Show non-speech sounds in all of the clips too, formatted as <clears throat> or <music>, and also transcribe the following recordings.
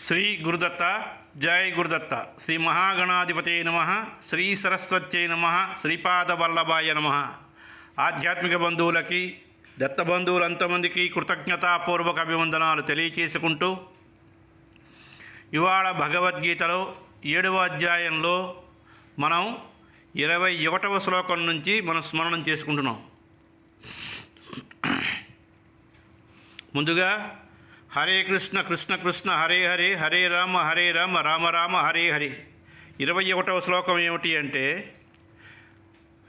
శ్రీ గురుదత్త జై గురుదత్త. శ్రీ మహాగణాధిపతే నమ. శ్రీ సరస్వత్యై నమ. శ్రీపాదవల్లభాయ నమ. ఆధ్యాత్మిక బంధువులకి దత్త బంధువులు అంతమందికి కృతజ్ఞతాపూర్వక అభివందనాలు తెలియచేసుకుంటూ ఇవాళ భగవద్గీతలో ఏడవ అధ్యాయంలో మనం ఇరవై ఒకటవ శ్లోకం నుంచి మనం స్మరణం చేసుకుంటున్నాం. ముందుగా హరే కృష్ణ కృష్ణ కృష్ణ హరే హరే హరే రామ హరే రామ రామ రామ హరే హరే. ఇరవై ఒకటవ శ్లోకం ఏమిటి అంటే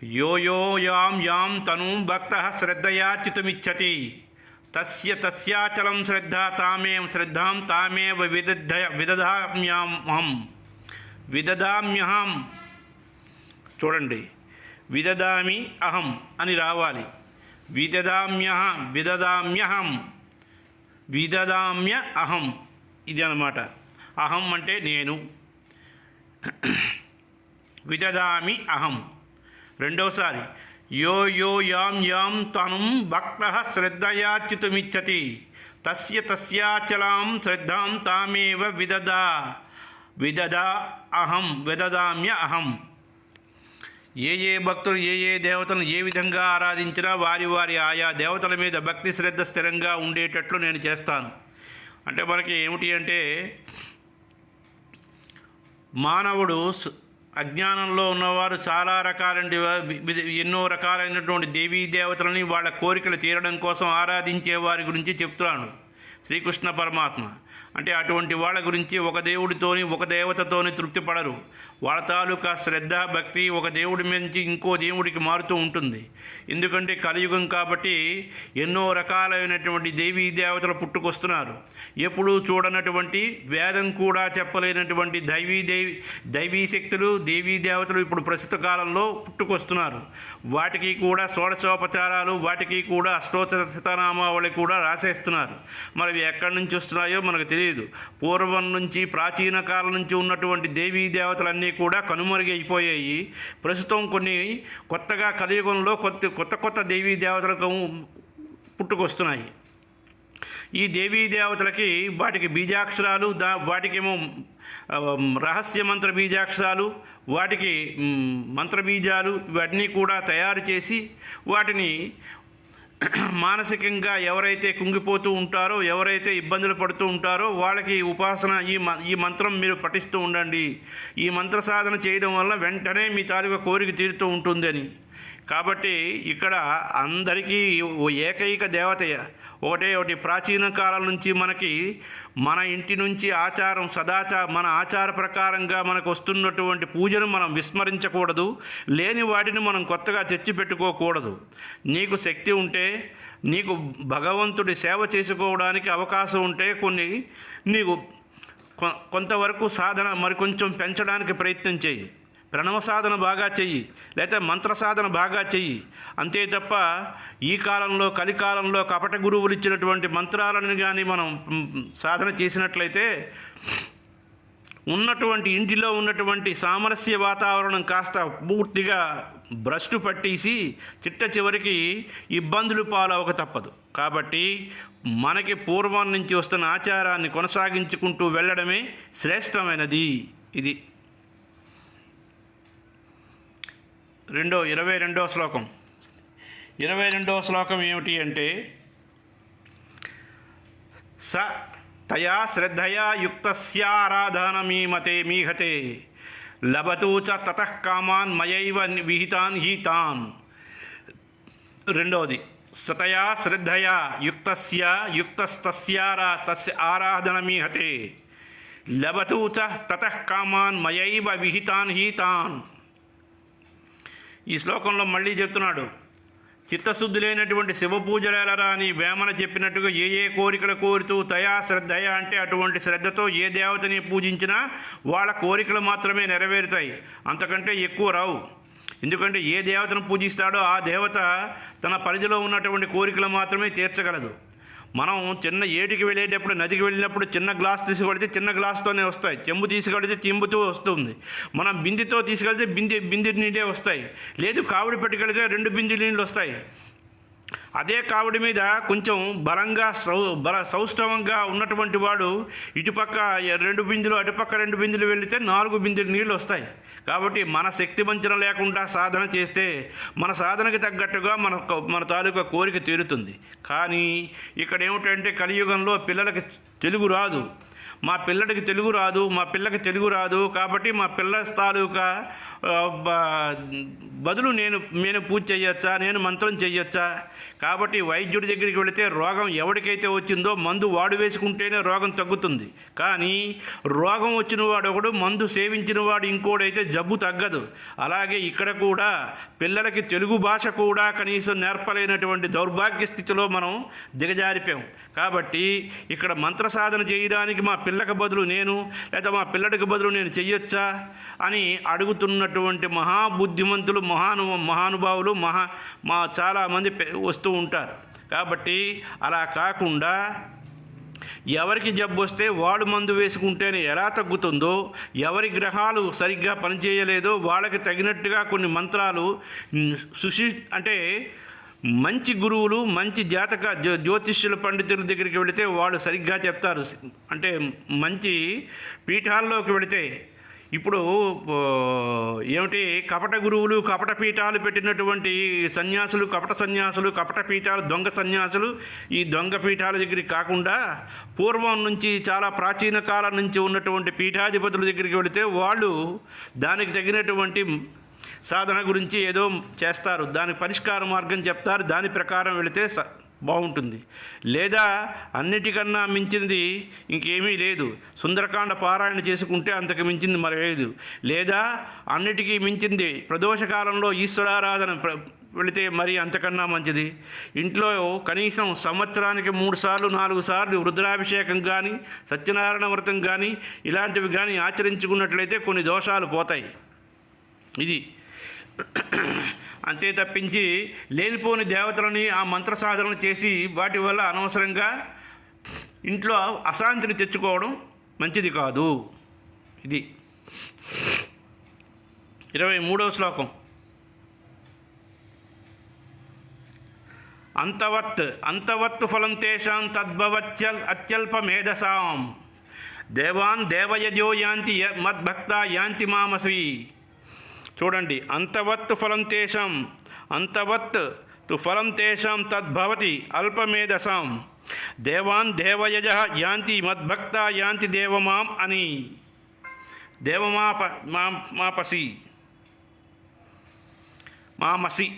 యో యో యాం యాం తను భక్త శ్రద్ధయాచితుమిచ్చతి తస్య తస్యాచలం శ్రద్ధ తామేం శ్రద్ధాం తామేవ విదధ విదధామ్యాం విదధామ్యహం. చూడండి విదదామి అహం అని రావాలి. విదదామ్యహ విదదామ్యహం విదదామ్య అహం. ఇది అనమాట అహం అంటే నేను. విదదామి అహం. రెండవసారి. యో యో యాం యాం తనుం భక్త శ్రద్ధయాచ్యుతుమిచ్చతి. తస్య తస్యాచలాం శ్రద్ధాం తామేవ విదదా. విదదా అహం విదదామ్య అహం. ఏ ఏ భక్తులు ఏ ఏ దేవతలను ఏ విధంగా ఆరాధించినా వారి వారి ఆయా దేవతల మీద భక్తి శ్రద్ధ స్థిరంగా ఉండేటట్లు నేను చేస్తాను. అంటే మనకి ఏమిటి అంటే మానవుడు అజ్ఞానంలో ఉన్నవారు చాలా రకాలంటి ఎన్నో రకాలైనటువంటి దేవీ దేవతలని వాళ్ళ కోరికలు తీరడం కోసం ఆరాధించే వారి గురించి చెప్తున్నాను. శ్రీకృష్ణ పరమాత్మ. అంటే అటువంటి వాళ్ళ గురించి ఒక దేవుడితోని ఒక దేవతతోని తృప్తి పడరు వాళ్ళ తాలూకా శ్రద్ధ భక్తి ఒక దేవుడి నుంచి ఇంకో దేవుడికి మారుతూ ఉంటుంది. ఎందుకంటే కలియుగం కాబట్టి ఎన్నో రకాలైనటువంటి దేవీ దేవతలు పుట్టుకొస్తున్నారు. ఎప్పుడూ చూడనటువంటి వేదం కూడా చెప్పలేనటువంటి దైవీ దేవి దైవీ శక్తులు దేవీ దేవతలు ఇప్పుడు ప్రస్తుత కాలంలో పుట్టుకొస్తున్నారు. వాటికి కూడా షోడశోపచారాలు వాటికి కూడా అష్టోత్తర శతనామావళి కూడా రాసేస్తున్నారు. మరి అవి ఎక్కడి నుంచి వస్తున్నాయో మనకు తెలియదు. పూర్వం నుంచి ప్రాచీన కాలం నుంచి ఉన్నటువంటి దేవీ దేవతలన్నీ కూడా కనుమరుగైపోయాయి. ప్రస్తుతం కొన్ని కొత్తగా కలియుగంలో కొత్త కొత్త కొత్త దేవీ దేవతలకు పుట్టుకొస్తున్నాయి. ఈ దేవీ దేవతలకి వాటికి బీజాక్షరాలు దా వాటికేమో రహస్య మంత్ర బీజాక్షరాలు వాటికి మంత్ర బీజాలు ఇవన్నీ కూడా తయారు చేసి వాటిని మానసికంగా ఎవరైతే కుంగిపోతూ ఉంటారో ఎవరైతే ఇబ్బందులు పడుతూ ఉంటారో వాళ్ళకి ఉపాసన ఈ ఈ మంత్రం మీరు పఠిస్తూ ఉండండి. ఈ మంత్ర సాధన చేయడం వల్ల వెంటనే మీ తాలూకా కోరిక తీరుతూ ఉంటుందని కాబట్టి ఇక్కడ అందరికీ ఓ ఏకైక దేవతయ ఒకటే ఒకటి ప్రాచీన కాలం నుంచి మనకి మన ఇంటి నుంచి ఆచారం సదాచార మన ఆచార ప్రకారంగా మనకు వస్తున్నటువంటి పూజను మనం విస్మరించకూడదు. లేని వాటిని మనం కొత్తగా తెచ్చిపెట్టుకోకూడదు. నీకు శక్తి ఉంటే నీకు భగవంతుడి సేవ చేసుకోవడానికి అవకాశం ఉంటే కొన్ని నీకు కొ- కొంతవరకు సాధన మరి కొంచెం పెంచడానికి ప్రయత్నం చేయి. ప్రణవ సాధన బాగా చెయ్యి లేకపోతే మంత్ర సాధన బాగా చెయ్యి. అంతే తప్ప ఈ కాలంలో కలికాలంలో కపట గురువులు ఇచ్చినటువంటి మంత్రాలను కానీ మనం సాధన చేసినట్లయితే ఉన్నటువంటి ఇంటిలో ఉన్నటువంటి సామరస్య వాతావరణం కాస్త పూర్తిగా భ్రష్టు పట్టేసి చిట్ట చివరికి ఇబ్బందులు పాలవక తప్పదు. కాబట్టి మనకి పూర్వం నుంచి వస్తున్న ఆచారాన్ని కొనసాగించుకుంటూ వెళ్ళడమే శ్రేష్టమైనది. ఇది రెండో ఇరవై రెండో శ్లోకం. ఇరవై రెండో శ్లోకం ఏమిటి అంటే స తయా శ్రద్ధయా యుక్తస్యారాధనమీమతే మీహతే లభతూ చ తతః కామాన్ మయైవ విహితాన్ హీతాన్. రెండవది సతయా శ్రద్ధయా యుక్తస్య యుక్తస్తస్యారా తస్య ఆరాధనమీహతే లభతూ చ తతః కామాన్ మయైవ విహితాన్ హీతాన్. ఈ శ్లోకంలో మళ్ళీ చెప్తున్నాడు చిత్తశుద్ధి లేనటువంటి శివ పూజలు అని వేమన చెప్పినట్టుగా ఏ ఏ కోరికలు కోరుతూ తయా శ్రద్ధయ అంటే అటువంటి శ్రద్ధతో ఏ దేవతని పూజించినా వాళ్ళ కోరికలు మాత్రమే నెరవేరుతాయి. అంతకంటే ఎక్కువ రావు. ఎందుకంటే ఏ దేవతను పూజిస్తాడో ఆ దేవత తన పరిధిలో ఉన్నటువంటి కోరికలు మాత్రమే తీర్చగలదు. మనం చిన్న ఏటికి వెళ్ళేటప్పుడు నదికి వెళ్ళినప్పుడు చిన్న గ్లాస్ తీసుకెళ్తే చిన్న గ్లాస్తోనే వస్తాయి. చెంబు తీసుకెళ్తే చెంబుతో వస్తుంది. మనం బిందితో తీసుకెళ్తే బిందె బిందె నీళ్ళే వస్తాయి. లేదు కావిడి పెట్టుకెళ్తే రెండు బిందె నీళ్ళు వస్తాయి. అదే కావిడి మీద కొంచెం బలంగా సౌ బల సౌష్ఠవంగా ఉన్నటువంటి వాడు ఇటుపక్క రెండు బిందులు అటుపక్క రెండు బిందులు వెళితే నాలుగు బిందులు నీళ్ళు వస్తాయి. కాబట్టి మన శక్తి వంచన లేకుండా సాధన చేస్తే మన సాధనకి తగ్గట్టుగా మన మన తాలూకా కోరిక తీరుతుంది. కానీ ఇక్కడ ఏమిటంటే కలియుగంలో పిల్లలకి తెలుగు రాదు. మా పిల్లడికి తెలుగు రాదు మా పిల్లకి తెలుగు రాదు. కాబట్టి మా పిల్ల తాలూకా బదులు నేను నేను పూజ చేయొచ్చా? నేను మంత్రం చేయొచ్చా? కాబట్టి వైద్యుడి దగ్గరికి వెళితే రోగం ఎవరికైతే వచ్చిందో మందు వాడు వేసుకుంటేనే రోగం తగ్గుతుంది. కానీ రోగం వచ్చిన వాడు ఒకడు మందు సేవించిన వాడు ఇంకోడైతే జబ్బు తగ్గదు. అలాగే ఇక్కడ కూడా పిల్లలకి తెలుగు భాష కూడా కనీసం నేర్పలేనటువంటి దౌర్భాగ్య స్థితిలో మనం దిగజారిపోయాం. కాబట్టి ఇక్కడ మంత్ర సాధన చేయడానికి మా పిల్లకి బదులు నేను లేదా మా పిల్లడికి బదులు నేను చెయ్యొచ్చా అని ఉన్నటువంటి మహాబుద్ధిమంతులు మహాను మహానుభావులు మహా మా చాలామంది వస్తూ ఉంటారు. కాబట్టి అలా కాకుండా ఎవరికి జబ్బు వస్తే వాడు మందు వేసుకుంటేనే ఎలా తగ్గుతుందో ఎవరి గ్రహాలు సరిగ్గా పనిచేయలేదో వాళ్ళకి తగినట్టుగా కొన్ని మంత్రాలు సుశీ అంటే మంచి గురువులు మంచి జాతక జ్యో జ్యోతిష్యుల పండితుల దగ్గరికి వెళితే వాళ్ళు సరిగ్గా చెప్తారు. అంటే మంచి పీఠాల్లోకి వెళితే ఇప్పుడు ఏమిటి కపట గురువులు కపట పీఠాలు పెట్టినటువంటి సన్యాసులు కపట సన్యాసులు కపట పీఠాలు దొంగ సన్యాసులు ఈ దొంగ పీఠాల దగ్గరికి కాకుండా పూర్వం నుంచి చాలా ప్రాచీన కాలం నుంచి ఉన్నటువంటి పీఠాధిపతుల దగ్గరికి వెళితే వాళ్ళు దానికి తగినటువంటి సాధన గురించి ఏదో చేస్తారు. దానికి పరిష్కార మార్గం చెప్తారు. దాని ప్రకారం వెళితే స బాగుంటుంది. లేదా అన్నిటికన్నా మించింది ఇంకేమీ లేదు. సుందరకాండ పారాయణ చేసుకుంటే అంతకు మించింది మరేదు లేదా అన్నిటికీ మించింది ప్రదోషకాలంలో ఈశ్వరారాధన ప్ర వెళితే మరి అంతకన్నా మంచిది. ఇంట్లో కనీసం సంవత్సరానికి మూడు సార్లు నాలుగు సార్లు రుద్రాభిషేకం కానీ సత్యనారాయణ వ్రతం కానీ ఇలాంటివి కానీ ఆచరించుకున్నట్లయితే కొన్ని దోషాలు పోతాయి. ఇది అంతే తప్పించి లేనిపోని దేవతలని ఆ మంత్ర సాధన చేసి వాటి వల్ల అనవసరంగా ఇంట్లో అశాంతిని తెచ్చుకోవడం మంచిది కాదు. ఇది ఇరవై మూడవ శ్లోకం. అంతవత్ అంతవత్తు ఫలం తేషాం తద్భవత్యల్ అత్యల్ప మేధసాం. దేవాన్ దేవయజో యాంతి మద్భక్త యాంతి మామసి. చూడండి అంతవత్ ఫలం తేషాం అంతవత్ తు ఫలం తేషాం తద్భవతి అల్పమేధసాం. దేవాన్ దేవయజ యాంతి మద్భక్త యాంతి దేవమాం అని. దేవమాప మా మాపసి. మామసి.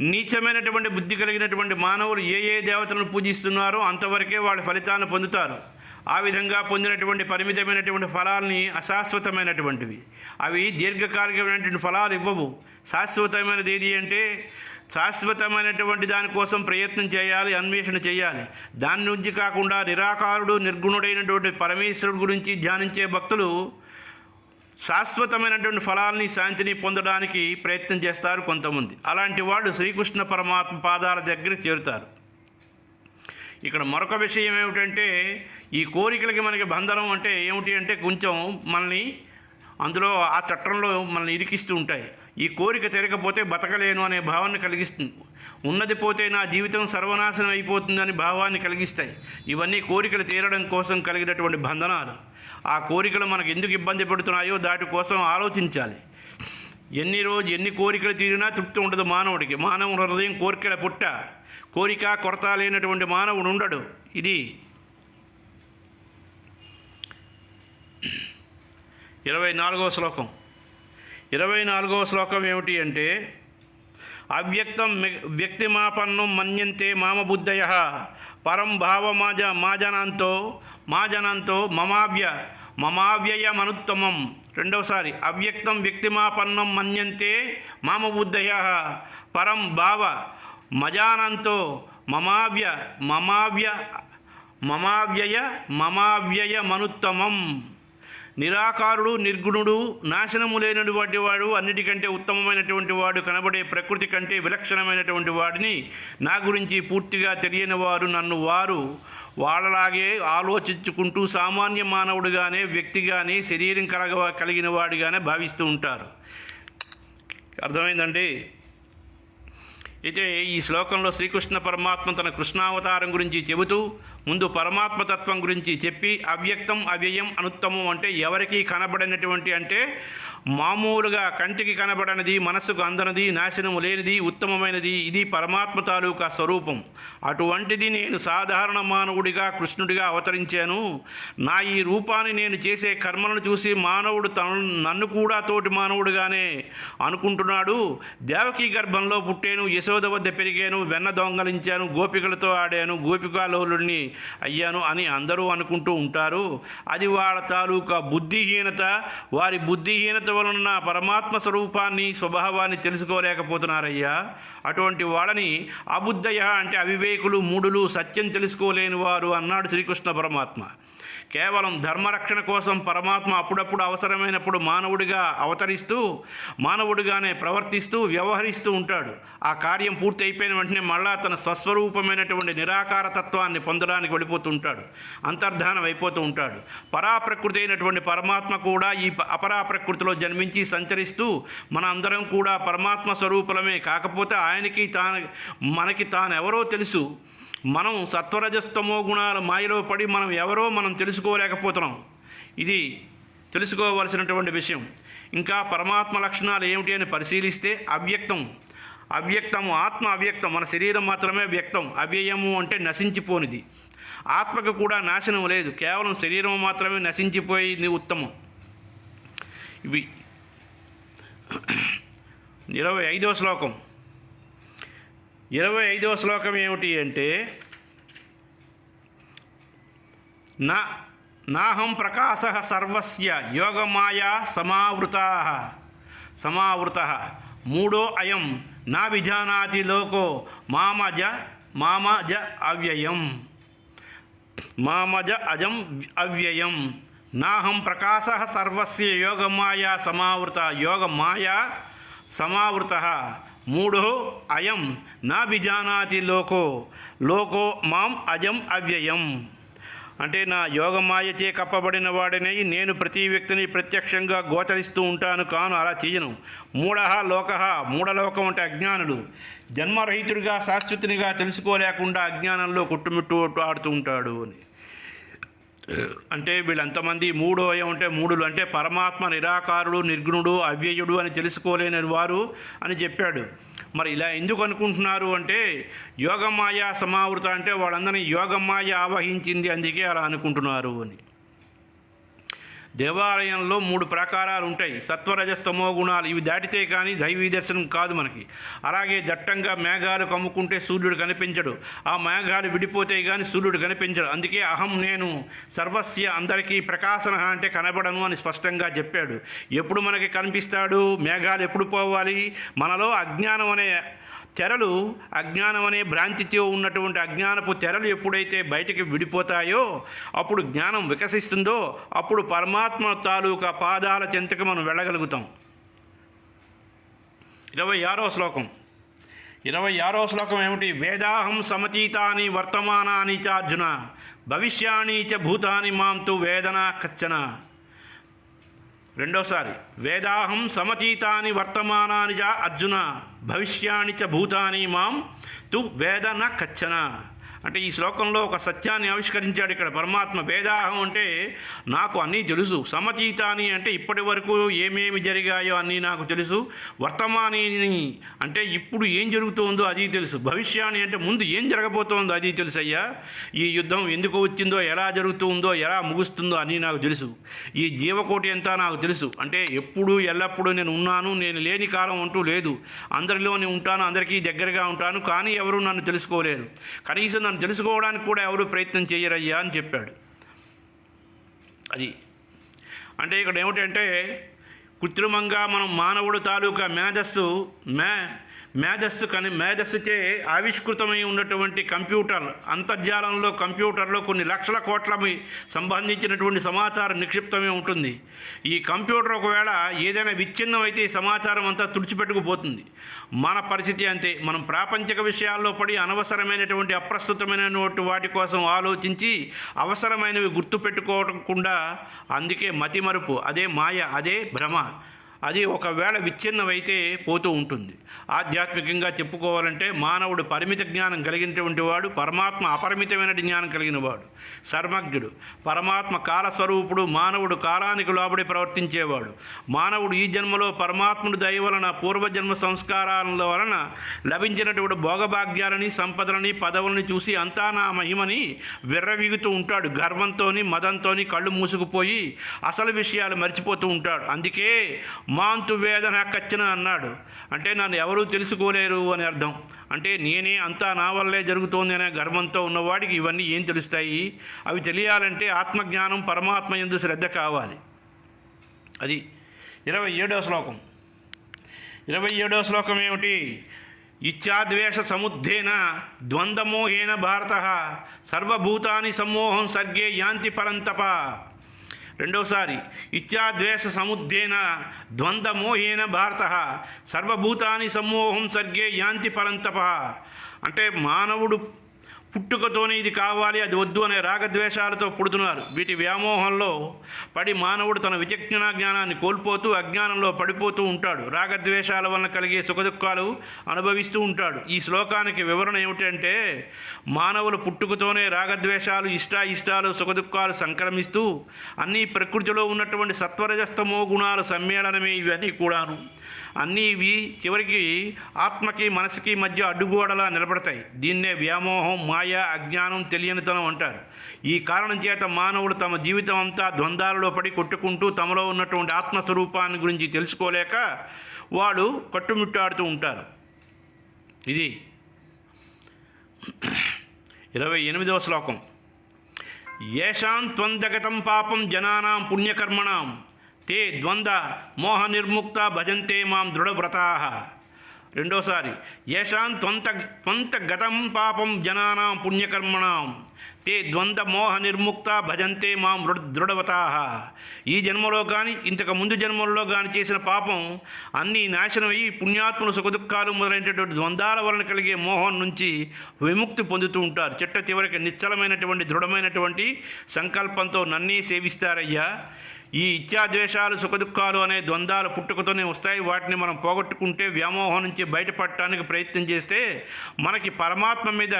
నీచమైనటువంటి బుద్ధి కలిగినటువంటి మానవులు ఏ ఏ దేవతలను పూజిస్తున్నారో అంతవరకే వాళ్ళ ఫలితాలను పొందుతారు. ఆ విధంగా పొందినటువంటి పరిమితమైనటువంటి ఫలాల్ని అశాశ్వతమైనటువంటివి. అవి దీర్ఘకాలికమైనటువంటి ఫలాలు ఇవ్వవు. శాశ్వతమైనది ఏది అంటే శాశ్వతమైనటువంటి దానికోసం ప్రయత్నం చేయాలి అన్వేషణ చేయాలి. దాని నుంచి కాకుండా నిరాకారుడు నిర్గుణుడైనటువంటి పరమేశ్వరుడు గురించి ధ్యానించే భక్తులు శాశ్వతమైనటువంటి ఫలాల్ని శాంతిని పొందడానికి ప్రయత్నం చేస్తారు కొంతమంది. అలాంటి వాళ్ళు శ్రీకృష్ణ పరమాత్మ పాదాల దగ్గర చేరుతారు. ఇక్కడ మరొక విషయం ఏమిటంటే ఈ కోరికలకి మనకి బంధనం అంటే ఏమిటి అంటే కొంచెం మనల్ని అందులో ఆ చట్టంలో మనల్ని ఇరికిస్తూ ఉంటాయి. ఈ కోరిక తిరగపోతే బతకలేను అనే భావాన్ని కలిగిస్తుంది. ఉన్నది పోతే నా జీవితం సర్వనాశనం అయిపోతుందని భావాన్ని కలిగిస్తాయి. ఇవన్నీ కోరికలు తీరడం కోసం కలిగినటువంటి బంధనాలు. ఆ కోరికలు మనకు ఎందుకు ఇబ్బంది పెడుతున్నాయో దాటి కోసం ఆలోచించాలి. ఎన్ని రోజు ఎన్ని కోరికలు తీరినా తృప్తి ఉండదు మానవుడికి. మానవుడు హృదయం కోరికల పుట్ట. కోరిక కొరత లేనటువంటి మానవుడు ఉండడు. ఇది ఇరవై నాలుగవ శ్లోకం. ఇరవై నాలుగవ శ్లోకం ఏమిటి అంటే అవ్యక్తం వ్యక్తిమాపన్నం మన్యంతే మామబుద్ధయ పరం భావమాజ మాజనంతో మాజనంతో మమావ్య మమావ్యయమనుత్తమం. రెండవసారి అవ్యక్తం వ్యక్తిమాపన్నం మన్యంతే మామబుద్ధయ పరం భావ మజానంతో మమావ్య మమావ్య మమావ్యయ మమావ్యయమనుత్తమం. నిరాకారుడు నిర్గుణుడు నాశనము లేనటువంటి వాడు అన్నిటికంటే ఉత్తమమైనటువంటి వాడు కనబడే ప్రకృతి కంటే విలక్షణమైనటువంటి వాడిని నా గురించి పూర్తిగా తెలియని వారు నన్ను వారు. వాళ్ళలాగే ఆలోచించుకుంటూ సామాన్య మానవుడుగానే వ్యక్తిగానే శరీరం కలగ కలిగిన వాడిగానే భావిస్తూ ఉంటారు. అర్థమైందండి? అయితే ఈ శ్లోకంలో శ్రీకృష్ణ పరమాత్మ తన కృష్ణావతారం గురించి చెబుతూ ముందు పరమాత్మతత్వం గురించి చెప్పి అవ్యక్తం అవ్యయం అనుత్తమం అంటే ఎవరికీ కనబడినటువంటి అంటే మామూలుగా కంటికి కనబడనిది మనసుకు అందనది నాశనము లేనిది ఉత్తమమైనది ఇది పరమాత్మ తాలూకా స్వరూపం. అటువంటిది నేను సాధారణ మానవుడిగా కృష్ణుడిగా అవతరించాను. నా ఈ రూపాన్ని నేను చేసే కర్మలను చూసి మానవుడు తను నన్ను కూడా తోటి మానవుడుగానే అనుకుంటున్నాడు. దేవకీ గర్భంలో పుట్టాను యశోద వద్ద పెరిగాను వెన్న దొంగలించాను గోపికలతో ఆడాను గోపికాలోలుణ్ణి అయ్యాను అని అందరూ అనుకుంటూ ఉంటారు. అది వాళ్ళ తాలూకా బుద్ధిహీనత. వారి బుద్ధిహీనత వలన నా పరమాత్మ స్వరూపాన్ని స్వభావాన్ని తెలుసుకోలేకపోతున్నారయ్యా. అటువంటి వాళ్ళని అబుద్ధయ అంటే అవివేకులు మూడులు సత్యం తెలుసుకోలేని వారు అన్నాడు శ్రీకృష్ణ పరమాత్మ. కేవలం ధర్మరక్షణ కోసం పరమాత్మ అప్పుడప్పుడు అవసరమైనప్పుడు మానవుడిగా అవతరిస్తూ మానవుడిగానే ప్రవర్తిస్తూ వ్యవహరిస్తూ ఉంటాడు. ఆ కార్యం పూర్తి అయిపోయిన వెంటనే మళ్ళా తన స్వస్వరూపమైనటువంటి నిరాకార తత్వాన్ని పొందడానికి వెళ్ళిపోతూ ఉంటాడు అంతర్ధానం అయిపోతూ ఉంటాడు. పరాప్రకృతి అయినటువంటి పరమాత్మ కూడా ఈ ప- అపరాప్రకృతిలో జన్మించి సంచరిస్తూ మన అందరం కూడా పరమాత్మ స్వరూపులమే. కాకపోతే ఆయనకి తాను మనకి తానెవరో తెలుసు. మనం సత్వరజస్తమో గుణాల మాయలో పడి మనం ఎవరో మనం తెలుసుకోలేకపోతున్నాం. ఇది తెలుసుకోవలసినటువంటి విషయం. ఇంకా పరమాత్మ లక్షణాలు ఏమిటి అని పరిశీలిస్తే అవ్యక్తం. అవ్యక్తము ఆత్మ అవ్యక్తం. మన శరీరం మాత్రమే వ్యక్తం. అవ్యయము అంటే నశించిపోనిది. ఆత్మకు కూడా నాశనం లేదు. కేవలం శరీరం మాత్రమే నశించిపోయింది ఉత్తమం. ఇవి. ఇరవై ఐదవ శ్లోకం. ఇరవై ఐదవ శ్లోకం ఏమిటి అంటే నా నాహం ప్రకాశ సర్వస్య యోగమాయా సమావృత. సమావృత. మూడో అయం నా విజానాతి లోకో మామజ మామజ అవ్యయం. మామజ అజం అవ్యయం. నాహం ప్రకాశ సర్వస్య యోగమాయా సమావృత యోగమాయా సమావృత. మూడో అయం నా విజానాతి లోకో. లోకో మాం అజం అవ్యయం. అంటే నా యోగమాయచే కప్పబడిన వాడినై నేను ప్రతి వ్యక్తిని ప్రత్యక్షంగా గోచరిస్తూ ఉంటాను కాను అలా చేయను. మూఢ లోక మూఢలోకం అంటే అజ్ఞానుడు జన్మరహితుడిగా శాశ్వతునిగా తెలుసుకోలేకుండా అజ్ఞానంలో కొట్టుమిట్టు ఆడుతూ ఉంటాడు అని. అంటే వీళ్ళంతమంది మూడో ఉంటే మూడులు. అంటే పరమాత్మ నిరాకారుడు నిర్గుణుడు అవ్యయుడు అని తెలుసుకోలేని వారు అని చెప్పాడు. మరి ఇలా ఎందుకు అనుకుంటున్నారు అంటే యోగమాయ సమావృత అంటే వాళ్ళందరినీ యోగమాయ ఆవహించింది అందుకే అలా అనుకుంటున్నారు అని. దేవాలయంలో మూడు ప్రాకారాలు ఉంటాయి సత్వరజస్తమో గుణాలు ఇవి దాటితే కానీ దైవీ దర్శనం కాదు మనకి. అలాగే దట్టంగా మేఘాలు కమ్ముకుంటే సూర్యుడు కనిపించడు. ఆ మేఘాలు విడిపోతే కానీ సూర్యుడు కనిపించడు. అందుకే అహం నేను సర్వస్య అందరికీ ప్రకాశన అంటే కనబడను అని స్పష్టంగా చెప్పాడు. ఎప్పుడు మనకి కనిపిస్తాడు? మేఘాలు ఎప్పుడు పోవాలి? మనలో అజ్ఞానం అనే తెరలు అజ్ఞానం అనే భ్రాంతితో ఉన్నటువంటి అజ్ఞానపు తెరలు ఎప్పుడైతే బయటికి విడిపోతాయో అప్పుడు జ్ఞానం వికసిస్తుందో అప్పుడు పరమాత్మ తాలూకా పాదాల చెంతకు మనం వెళ్ళగలుగుతాం. ఇరవై ఆరో శ్లోకం. ఇరవై ఆరో శ్లోకం ఏమిటి? వేదాహం సమతీతాని వర్తమానాని చ అర్జున భవిష్యాణి చ భూతాని మాం తు వేదన కచ్చన. రెండోసారి వేదాహం సమతీతాని వర్తమానాని చ అర్జున. భవిష్యాణి చ భూతాని మాం తు వేద న కచ్చన. అంటే ఈ శ్లోకంలో ఒక సత్యాన్ని ఆవిష్కరించాడు ఇక్కడ పరమాత్మ. వేదాహం అంటే నాకు అన్నీ తెలుసు. సమతీతాని అంటే ఇప్పటి వరకు ఏమేమి జరిగాయో అన్నీ నాకు తెలుసు. వర్తమాని అంటే ఇప్పుడు ఏం జరుగుతుందో అది తెలుసు. భవిష్యాన్ని అంటే ముందు ఏం జరగబోతోందో అది తెలుసు అయ్యా ఈ యుద్ధం ఎందుకు వచ్చిందో ఎలా జరుగుతుందో ఎలా ముగుస్తుందో అన్నీ నాకు తెలుసు. ఈ జీవకోటి ఎంత నాకు తెలుసు. అంటే ఎప్పుడు ఎల్లప్పుడూ నేను ఉన్నాను నేను లేని కాలం అంటూ లేదు. అందరిలోనే ఉంటాను అందరికీ దగ్గరగా ఉంటాను కానీ ఎవరు నన్ను తెలుసుకోలేరు కనీసం నన్ను తెలుసుకోవడానికి కూడా ఎవరు ప్రయత్నం చేయరయ్యా అని చెప్పాడు. అది. అంటే ఇక్కడ ఏమిటంటే కృత్రిమంగా మనం మానవుడు తాలూకా మేధస్సు మే మేధస్సు కని మేధస్సుచే ఆవిష్కృతమై ఉన్నటువంటి కంప్యూటర్ అంతర్జాలంలో కంప్యూటర్లో కొన్ని లక్షల కోట్ల మీ- సంబంధించినటువంటి సమాచారం నిక్షిప్తమే ఉంటుంది. ఈ కంప్యూటర్ ఒకవేళ ఏదైనా విచ్ఛిన్నం అయితే ఈ సమాచారం అంతా తుడిచిపెట్టుకుపోతుంది. మన పరిస్థితి అంతే. మనం ప్రాపంచిక విషయాల్లో పడి అనవసరమైనటువంటి అప్రస్తుతమైనటువంటి వాటి కోసం ఆలోచించి అవసరమైనవి గుర్తుపెట్టుకోకుండా అందుకే మతిమరుపు అదే మాయ అదే భ్రమ. అది ఒకవేళ విచ్ఛిన్నమైతే పోతూ ఉంటుంది. ఆధ్యాత్మికంగా చెప్పుకోవాలంటే మానవుడు పరిమిత జ్ఞానం కలిగినటువంటి వాడు పరమాత్మ అపరిమితమైన జ్ఞానం కలిగిన వాడు సర్వజ్ఞుడు. పరమాత్మ కాలస్వరూపుడు మానవుడు కాలానికి లోబడి ప్రవర్తించేవాడు. మానవుడు ఈ జన్మలో పరమాత్ముడు దయ వలన పూర్వజన్మ సంస్కారాల వలన లభించినటువంటి భోగభాగ్యాలని సంపదలని పదవులని చూసి అంతా నా మహిమని విర్రవీగుతూ ఉంటాడు. గర్వంతోని మదంతోని కళ్ళు మూసుకుపోయి అసలు విషయాలు మర్చిపోతూ ఉంటాడు. అందుకే మాంతు వేదన కచ్చిన అన్నాడు. అంటే నన్ను ఎవరూ తెలుసుకోలేరు అని అర్థం. అంటే నేనే అంతా నా వల్లే జరుగుతోంది అనే గర్వంతో ఉన్నవాడికి ఇవన్నీ ఏం తెలుస్తాయి? అవి తెలియాలంటే ఆత్మజ్ఞానం పరమాత్మ ఎందు శ్రద్ధ కావాలి. అది ఇరవై ఏడో శ్లోకం. ఇరవై ఏడో శ్లోకం ఏమిటి? ఇచ్చాద్వేష సముద్ధేన ద్వంద్వమోహేన భారత. సర్వభూతాని సమ్మోహం సర్గే యాంతి పరంతప. రెండవసారి ఇచ్చాద్వేష సముద్ధేన ద్వంద్వమోహేన భారత సర్వభూతాని సమ్మోహం సర్గే యాంతి పరంతప. అంటే మానవుడు పుట్టుకతోనే ఇది కావాలి అది వద్దు అనే రాగద్వేషాలతో పుడుతున్నారు. వీటి వ్యామోహంలో పడి మానవుడు తన విచక్షణా జ్ఞానాన్ని కోల్పోతూ అజ్ఞానంలో పడిపోతూ ఉంటాడు. రాగద్వేషాల వలన కలిగే సుఖదుఖాలు అనుభవిస్తూ ఉంటాడు. ఈ శ్లోకానికి వివరణ ఏమిటంటే మానవుల పుట్టుకతోనే రాగద్వేషాలు ఇష్టాయిష్టాలు సుఖదుఖాలు సంక్రమిస్తూ అన్నీ ప్రకృతిలో ఉన్నటువంటి సత్వరజస్తమో గుణాల సమ్మేళనమే ఇవన్నీ కూడాను. అన్నీ ఇవి చివరికి ఆత్మకి మనసుకి మధ్య అడ్డుగోడలా నిలబడతాయి. దీన్నే వ్యామోహం మాయ అజ్ఞానం తెలియనితనం అంటారు. ఈ కారణం చేత మానవుడు తమ జీవితం అంతా ద్వంద్వాలలో పడి కొట్టుకుంటూ తమలో ఉన్నటువంటి ఆత్మస్వరూపాన్ని గురించి తెలుసుకోలేక వాడు కట్టుమిట్టాడుతూ ఉంటారు. ఇది ఇరవై ఎనిమిదవ శ్లోకం. ఏషాం త్వందగతం పాపం జనానాం పుణ్యకర్మణాం తే ద్వంద్వ మోహ నిర్ముక్త భజంతే మాం దృఢవ్రతా. రెండోసారి యశాం త్వంత త్వంత గతం పాపం జనానాం పుణ్యకర్మణాం. తే ద్వంద్వ మోహ నిర్ముక్త భజంతే మాం దృఢ దృఢవతా ఈ జన్మలో కానీ ఇంతకు ముందు జన్మల్లో కానీ చేసిన పాపం అన్నీ నాశనమయ్యి పుణ్యాత్ములు సుఖదుఖాలు మొదలైనటువంటి ద్వంద్వాల వలన కలిగే మోహం నుంచి విముక్తి పొందుతూ ఉంటారు. చిట్ట చివరికి నిశ్చలమైనటువంటి దృఢమైనటువంటి సంకల్పంతో నన్నే సేవిస్తారయ్యా. ఈ ఇత్యాద్వేషాలు సుఖదుఖాలు అనే ద్వంద్వాలు పుట్టుకతోనే వస్తాయి. వాటిని మనం పోగొట్టుకుంటే వ్యామోహం నుంచి బయటపడటానికి ప్రయత్నం చేస్తే మనకి పరమాత్మ మీద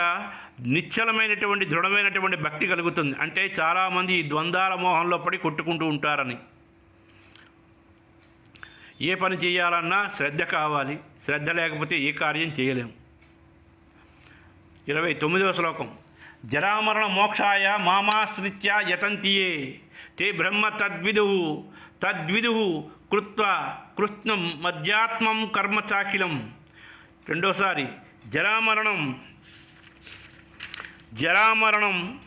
నిశ్చలమైనటువంటి దృఢమైనటువంటి భక్తి కలుగుతుంది. అంటే చాలామంది ఈ ద్వంద్వాల మోహంలో పడి కొట్టుకుంటూ ఉంటారని. ఏ పని చేయాలన్నా శ్రద్ధ కావాలి. శ్రద్ధ లేకపోతే ఏ కార్యం చేయలేము ఇరవై తొమ్మిదవ శ్లోకం. జరామరణ మోక్షాయ మామాశ్రిత్య యతంతియే. తే బ్రహ్మ తద్విదు తద్విదు కృత్వ కృష్ణం మధ్యాత్మం కర్మ చాకిలం. రెండోసారి జరామరణం. జరామరణం.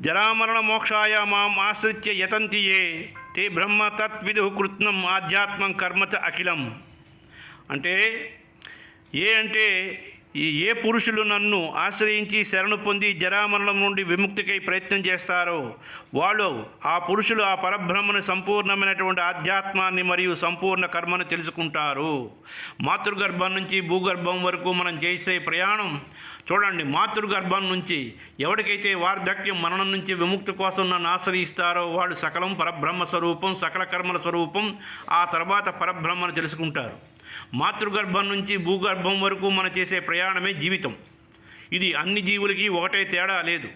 జరామరణ మోక్షాయ మాం ఆశ్రిత్య యతంతి ఏ తే బ్రహ్మ తత్విదు కృత్నం ఆధ్యాత్మం కర్మచ అఖిలం. అంటే ఏ అంటే ఏ పురుషులు నన్ను ఆశ్రయించి శరణు పొంది జరామరణం నుండి విముక్తికై ప్రయత్నం చేస్తారో? వాళ్ళు ఆ పురుషులు ఆ పరబ్రహ్మను సంపూర్ణమైనటువంటి ఆధ్యాత్మాన్ని మరియు సంపూర్ణ కర్మను తెలుసుకుంటారు. మాతృగర్భం నుంచి భూగర్భం వరకు మనం చేసే ప్రయాణం చూడండి మాతృగర్భం నుంచి ఎవరికైతే వార్ధక్యం మరణం నుంచి విముక్తి కోసం నన్ను ఆశ్రయిస్తారో వాళ్ళు సకలం పరబ్రహ్మ స్వరూపం సకల కర్మల స్వరూపం ఆ తర్వాత పరబ్రహ్మను తెలుసుకుంటారు. మాతృగర్భం నుంచి భూగర్భం వరకు మనం చేసే ప్రయాణమే జీవితం. ఇది అన్ని జీవులకి ఒకటే తేడా లేదు.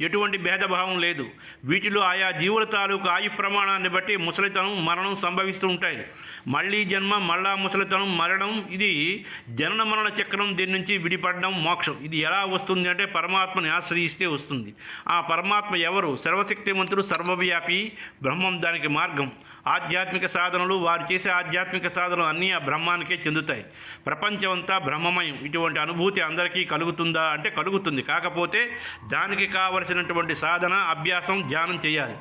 ఎటువంటి భేదభావం లేదు. వీటిలో ఆయా జీవుల తాలూకు ఆయు ప్రమాణాన్ని బట్టి ముసలితనం మరణం సంభవిస్తూ ఉంటాయి. మళ్ళీ జన్మ మళ్ళా ముసలితనం మరణం ఇది జనన మరణ చక్రం దీని నుంచి విడిపడడం మోక్షం. ఇది ఎలా వస్తుంది అంటే పరమాత్మని ఆశ్రయిస్తే వస్తుంది. ఆ పరమాత్మ ఎవరు? సర్వశక్తివంతుడు సర్వవ్యాపి బ్రహ్మం దానికి మార్గం. ఆధ్యాత్మిక సాధనలు వారు చేసే ఆధ్యాత్మిక సాధనలు అన్నీ ఆ బ్రహ్మానికే చెందుతాయి. ప్రపంచమంతా బ్రహ్మమయం. ఇటువంటి అనుభూతి అందరికీ కలుగుతుందా అంటే కలుగుతుంది. కాకపోతే దానికి కావలసినటువంటి సాధన అభ్యాసం ధ్యానం చేయాలి.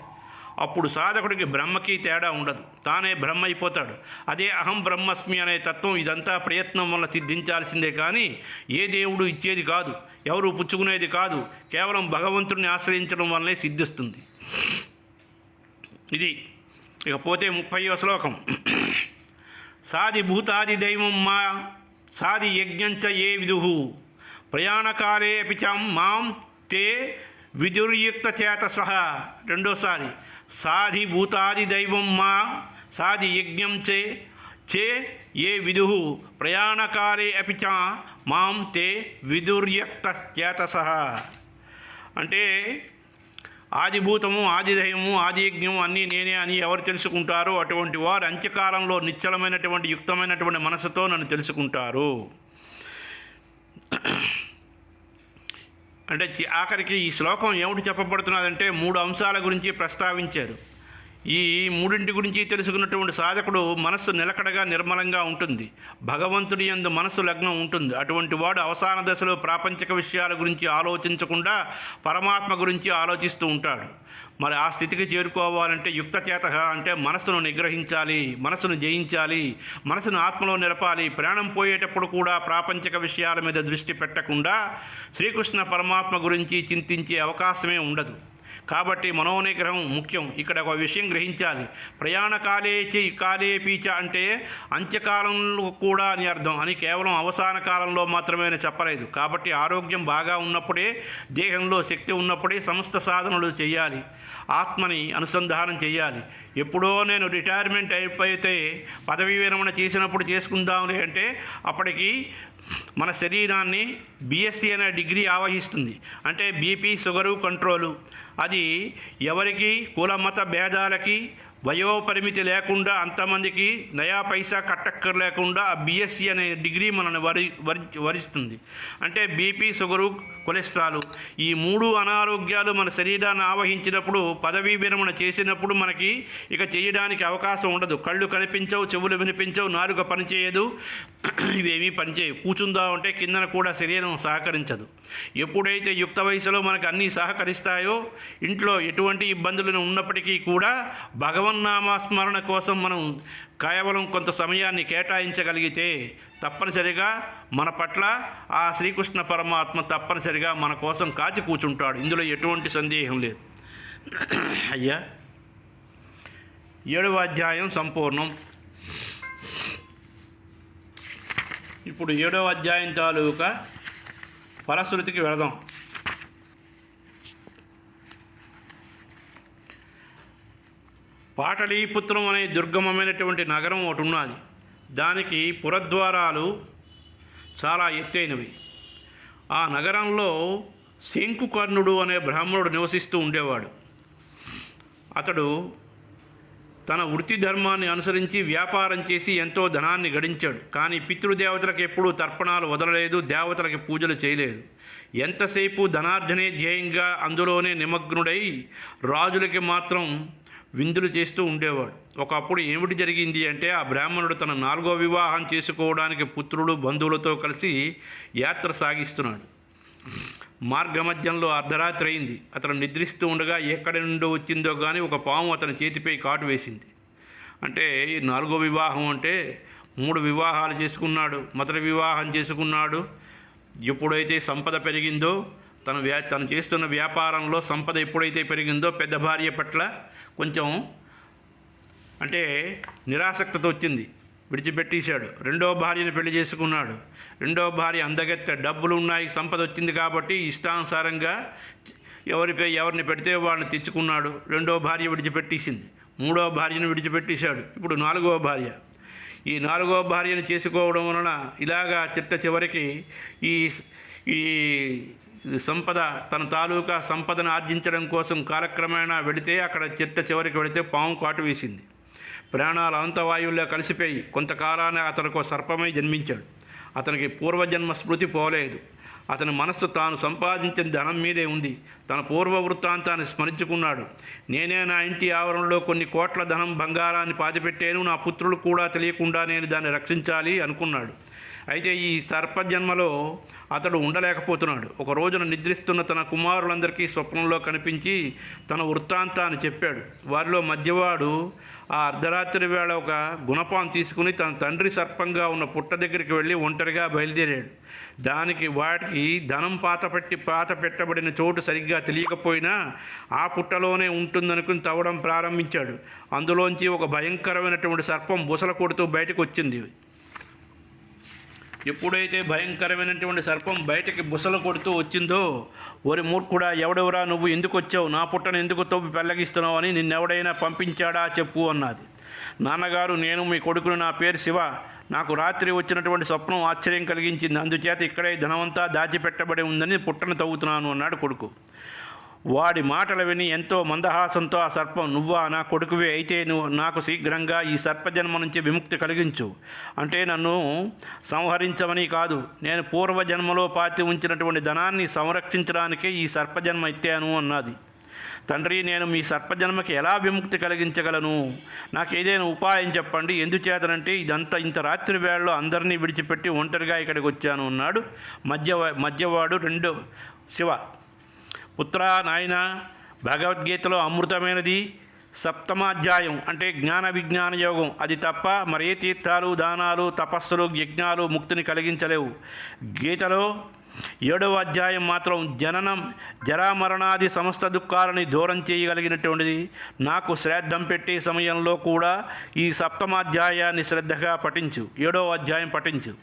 అప్పుడు సాధకుడికి బ్రహ్మకి తేడా ఉండదు. తానే బ్రహ్మ అయిపోతాడు. అదే అహం బ్రహ్మస్మి అనే తత్వం ఇదంతా ప్రయత్నం వల్ల సిద్ధించాల్సిందే కానీ ఏ దేవుడు ఇచ్చేది కాదు. ఎవరు పుచ్చుకునేది కాదు. కేవలం భగవంతుడిని ఆశ్రయించడం వల్లనే సిద్ధిస్తుంది. ఇది ఇకపోతే ముప్పయో శ్లోకం. సాది భూతాది దైవం మా సాది యజ్ఞంచ ఏ విదుహు ప్రయాణకాలే అపి చ మాం తే విదుర్యుక్త చేత సహ. రెండోసారి సాది భూతాది దైవం మా సాది యజ్ఞం చే చే ఏ విదు. ప్రయాణకాలే అపి చ మాం తే విదుర్యక్త చేతస అంటే ఆదిభూతము ఆదిదయము ఆదియజ్ఞము అన్నీ నేనే అని ఎవరు తెలుసుకుంటారో అటువంటి వారు అంత్యకాలంలో నిశ్చలమైనటువంటి యుక్తమైనటువంటి మనసుతో నన్ను తెలుసుకుంటారు. అంటే చి- ఆఖరికి ఈ శ్లోకం ఏమిటి చెప్పబడుతున్నదంటే మూడు అంశాల గురించి ప్రస్తావించారు. ఈ మూడింటి గురించి తెలుసుకున్నటువంటి సాధకుడు మనస్సు నిలకడగా నిర్మలంగా ఉంటుంది. భగవంతుడి యందు మనస్సు లగ్నం ఉంటుంది. అటువంటి వాడు అవసాన దశలో ప్రాపంచిక విషయాల గురించి ఆలోచించకుండా పరమాత్మ గురించి ఆలోచిస్తూ ఉంటాడు. మరి ఆ స్థితికి చేరుకోవాలంటే యుక్త చేత అంటే మనసును నిగ్రహించాలి మనసును జయించాలి మనసును ఆత్మలో నిలపాలి. ప్రాణం పోయేటప్పుడు కూడా ప్రాపంచిక విషయాల మీద దృష్టి పెట్టకుండా శ్రీకృష్ణ పరమాత్మ గురించి చింతించే అవకాశమే ఉండదు. కాబట్టి మనోనిగ్రహం ముఖ్యం. ఇక్కడ ఒక విషయం గ్రహించాలి. ప్రయాణ కాలేచి కాలే పీచ అంటే అంత్యకాలంలో కూడా అని అర్థం. అని కేవలం అవసాన కాలంలో మాత్రమే చెప్పలేదు. కాబట్టి ఆరోగ్యం బాగా ఉన్నప్పుడే దేహంలో శక్తి ఉన్నప్పుడే సమస్త సాధనలు చేయాలి. ఆత్మని అనుసంధానం చేయాలి. ఎప్పుడో నేను రిటైర్మెంట్ అయిపోతే పదవీ విరమణ చేసినప్పుడు చేసుకుందాంలే అంటే అప్పటికి మన శరీరాన్ని బిఎస్సి అనే డిగ్రీ ఆవహిస్తుంది. అంటే బీపీ షుగరు కంట్రోలు అది ఎవరికి కుల మత భేదాలకి వయోపరిమితి లేకుండా అంతమందికి నయా పైసా కట్టక్కర్లేకుండా లేకుండా బిఎస్సి అనే డిగ్రీ మనల్ని వరి వరి వరిస్తుంది. అంటే బీపీ షుగరు కొలెస్ట్రాల్ ఈ మూడు అనారోగ్యాలు మన శరీరాన్ని ఆవహించినప్పుడు పదవీ విరమణ చేసినప్పుడు మనకి ఇక చేయడానికి అవకాశం ఉండదు. కళ్ళు కనిపించవు చెవులు వినిపించవు నాలుక పనిచేయదు. <clears throat> ఇవేమీ పనిచేయవు. కూర్చుందామంటే కిందన కూడా శరీరం సహకరించదు. ఎప్పుడైతే యుక్త వయసులో మనకు అన్నీ సహకరిస్తాయో ఇంట్లో ఎటువంటి ఇబ్బందులను ఉన్నప్పటికీ కూడా భగవన్నామస్మరణ కోసం మనం కేవలం కొంత సమయాన్ని కేటాయించగలిగితే తప్పనిసరిగా మన పట్ల ఆ శ్రీకృష్ణ పరమాత్మ తప్పనిసరిగా మన కోసం కాచి కూర్చుంటాడు. ఇందులో ఎటువంటి సందేహం లేదు. అయ్యా ఏడవ అధ్యాయం సంపూర్ణం. ఇప్పుడు ఏడవ అధ్యాయం తాలూకా ఫలశ్రుతికి వెళదాం. పాటలీపుత్రం అనే దుర్గమమైనటువంటి నగరం ఒకటి ఉన్నది. దానికి పురద్వారాలు చాలా ఎత్తైనవి. ఆ నగరంలో శంకుకర్ణుడు అనే బ్రాహ్మణుడు నివసిస్తూ ఉండేవాడు. అతడు తన వృత్తి ధర్మాన్ని అనుసరించి వ్యాపారం చేసి ఎంతో ధనాన్ని గడించాడు. కానీ పితృదేవతలకు ఎప్పుడూ తర్పణాలు వదలలేదు దేవతలకి పూజలు చేయలేదు. ఎంతసేపు ధనార్జనే ధ్యేయంగా అందులోనే నిమగ్నుడై రాజులకి మాత్రం విందులు చేస్తూ ఉండేవాడు. ఒకప్పుడు ఏమిటి జరిగింది అంటే ఆ బ్రాహ్మణుడు తన నాలుగో వివాహం చేసుకోవడానికి పుత్రుడు బంధువులతో కలిసి యాత్ర సాగిస్తున్నాడు. మార్గమధ్యంలో అర్ధరాత్రి అయింది. అతను నిద్రిస్తూ ఉండగా ఎక్కడి నుండో వచ్చిందో కానీ ఒక పాము అతని చేతిపై కాటు వేసింది. అంటే నాలుగో వివాహం అంటే మూడు వివాహాలు చేసుకున్నాడు మొదటి వివాహం చేసుకున్నాడు. ఎప్పుడైతే సంపద పెరిగిందో తను వ్యా తను చేస్తున్న వ్యాపారంలో సంపద ఎప్పుడైతే పెరిగిందో పెద్ద భార్య పట్ల కొంచెం అంటే నిరాసక్తత వచ్చింది. విడిచిపెట్టేశాడు. రెండో భార్యను పెళ్ళి చేసుకున్నాడు. రెండో భార్య అందగత్తె డబ్బులు ఉన్నాయి సంపద వచ్చింది కాబట్టి ఇష్టానుసారంగా ఎవరిపై ఎవరిని పెడితే వాళ్ళని తెచ్చుకున్నాడు. రెండో భార్య విడిచిపెట్టేసింది. మూడో భార్యను విడిచిపెట్టేశాడు. ఇప్పుడు నాలుగో భార్య. ఈ నాలుగో భార్యను చేసుకోవడం వలన ఇలాగా చిట్ట చివరికి ఈ ఈ సంపద తన తాలూకా సంపదను ఆర్జించడం కోసం కాలక్రమేణా వెళితే అక్కడ చిట్ట చివరికి వెళితే పాము కాటు వేసింది. ప్రాణాలు అనంతవాయువుల్లో కలిసిపోయి కొంతకాలాన్ని అతనికి సర్పమై జన్మించాడు. అతనికి పూర్వజన్మ స్మృతి పోలేదు. అతని మనస్సు తాను సంపాదించిన ధనం మీదే ఉంది. తన పూర్వ వృత్తాంతాన్ని స్మరించుకున్నాడు. నేనే నా ఇంటి ఆవరణలో కొన్ని కోట్ల ధనం బంగారాన్ని పాతిపెట్టాను. నా పుత్రులు కూడా తెలియకుండా నేను దాన్ని రక్షించాలి అనుకున్నాడు. అయితే ఈ సర్పజన్మలో అతడు ఉండలేకపోతున్నాడు. ఒక రోజున నిద్రిస్తున్న తన కుమారులందరికీ స్వప్నంలో కనిపించి తన వృత్తాంతాన్ని చెప్పాడు. వారిలో మధ్యవాడు ఆ అర్ధరాత్రి వేళ ఒక గుణపాం తీసుకుని తన తండ్రి సర్పంగా ఉన్న పుట్ట దగ్గరికి వెళ్ళి ఒంటరిగా బయలుదేరాడు. దానికి వాటికి ధనం పాతపెట్టి పాత పెట్టబడిన చోటు సరిగ్గా తెలియకపోయినా ఆ పుట్టలోనే ఉంటుందనుకుని తవ్వడం ప్రారంభించాడు. అందులోంచి ఒక భయంకరమైనటువంటి సర్పం బుసల కొడుతూ బయటకు వచ్చింది. ఎప్పుడైతే భయంకరమైనటువంటి సర్పం బయటకి బుసలు కొడుతూ వచ్చిందో ఒరి మూర్ఖుడా ఎవడెవరా నువ్వు? ఎందుకు వచ్చావు? నా పుట్టను ఎందుకు తవ్వి పెళ్ళగిస్తున్నావు అని నిన్నెవడైనా పంపించాడా చెప్పు అన్నది. నాన్నగారు నేను మీ కొడుకుని నా పేరు శివ. నాకు రాత్రి వచ్చినటువంటి స్వప్నం ఆశ్చర్యం కలిగించింది. అందుచేత ఇక్కడే ధనమంతా దాచిపెట్టబడి ఉందని పుట్టను తవ్వుతున్నాను అన్నాడు కొడుకు. వాడి మాటలు విని ఎంతో మందహాసంతో ఆ సర్పం నువ్వా నా కొడుకువే అయితే నువ్వు నాకు శీఘ్రంగా ఈ సర్పజన్మ నుంచి విముక్తి కలిగించు. అంటే నన్ను సంహరించమని కాదు నేను పూర్వజన్మలో పాతి ఉంచినటువంటి ధనాన్ని సంరక్షించడానికే ఈ సర్పజన్మ ఎత్తాను అన్నది. తండ్రి నేను మీ సర్పజన్మకి ఎలా విముక్తి కలిగించగలను? నాకు ఏదైనా ఉపాయం చెప్పండి. ఎందుచేతనంటే ఇదంతా ఇంత రాత్రి వేళలో అందరినీ విడిచిపెట్టి ఒంటరిగా ఇక్కడికి వచ్చాను అన్నాడు. మధ్య మధ్యవాడు రెండు శివ పుత్ర నాయన భగవద్గీతలో అమృతమైనది సప్తమాధ్యాయం అంటే జ్ఞాన విజ్ఞాన యోగం. అది తప్ప మరే తీర్థాలు దానాలు తపస్సులు యజ్ఞాలు ముక్తిని కలిగించలేవు. గీతలో ఏడవ అధ్యాయం మాత్రం జననం జరామరణాది సమస్త దుఃఖాలని దూరం చేయగలిగినటువంటిది. నాకు శ్రాద్ధం పెట్టే సమయంలో కూడా ఈ సప్తమాధ్యాయాన్ని శ్రద్ధగా పఠించు. ఏడవ అధ్యాయం పఠించు.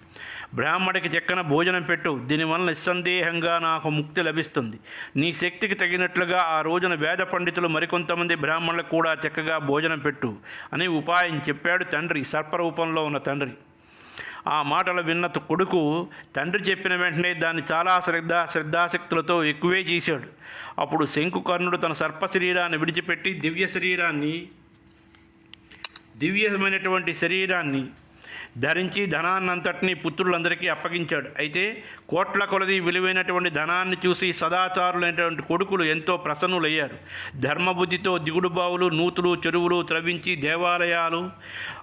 బ్రాహ్మడికి చెక్కన భోజనం పెట్టు. దీనివల్ల నిస్సందేహంగా నాకు ముక్తి లభిస్తుంది. నీ శక్తికి తగినట్లుగా ఆ రోజున వేద పండితులు మరికొంతమంది బ్రాహ్మణులకు కూడా చక్కగా భోజనం పెట్టు అని ఉపాయం చెప్పాడు తండ్రి. సర్పరూపంలో ఉన్న తండ్రి. ఆ మాటలు విన్న కొడుకు తండ్రి చెప్పిన వెంటనే దాన్ని చాలా శ్రద్ధ శ్రద్ధాశక్తులతో ఎక్కువే చేశాడు. అప్పుడు శంకుకర్ణుడు తన సర్ప శరీరాన్ని విడిచిపెట్టి దివ్య శరీరాన్ని దివ్యమైనటువంటి శరీరాన్ని ధరించి ధనాన్నంతటినీ పుత్రులందరికీ అప్పగించాడు. అయితే కోట్ల కొలది విలువైనటువంటి ధనాన్ని చూసి సదాచారులైనటువంటి కొడుకులు ఎంతో ప్రసన్నులయ్యారు. ధర్మబుద్ధితో దిగుడు బావులు నూతులు చెరువులు త్రవ్వించి దేవాలయాలు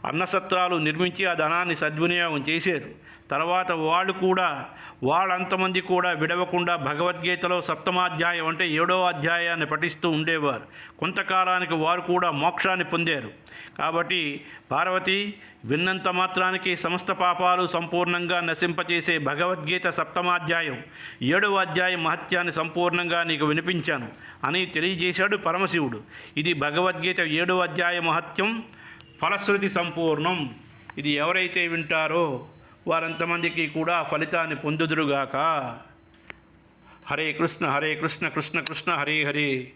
అన్నసత్రాలు నిర్మించి ఆ ధనాన్ని సద్వినియోగం చేశారు. తర్వాత వాళ్ళు కూడా వాళ్ళంతమంది కూడా విడవకుండా భగవద్గీతలో సప్తమాధ్యాయం అంటే ఏడో అధ్యాయాన్ని పఠిస్తూ ఉండేవారు. కొంతకాలానికి వారు కూడా మోక్షాన్ని పొందారు. కాబట్టి పార్వతి విన్నంత మాత్రానికి సమస్త పాపాలు సంపూర్ణంగా నశింపచేసే భగవద్గీత సప్తమాధ్యాయం ఏడవ అధ్యాయం మహత్యాన్ని సంపూర్ణంగా నీకు వినిపించాను అని తెలియజేశాడు పరమశివుడు. ఇది భగవద్గీత ఏడవ అధ్యాయ మహత్యం ఫలశ్రుతి సంపూర్ణం. ఇది ఎవరైతే వింటారో వారంతమందికి కూడా ఫలితాన్ని పొందుదురుగాక. హరే కృష్ణ హరే కృష్ణ కృష్ణ కృష్ణ హరే హరే.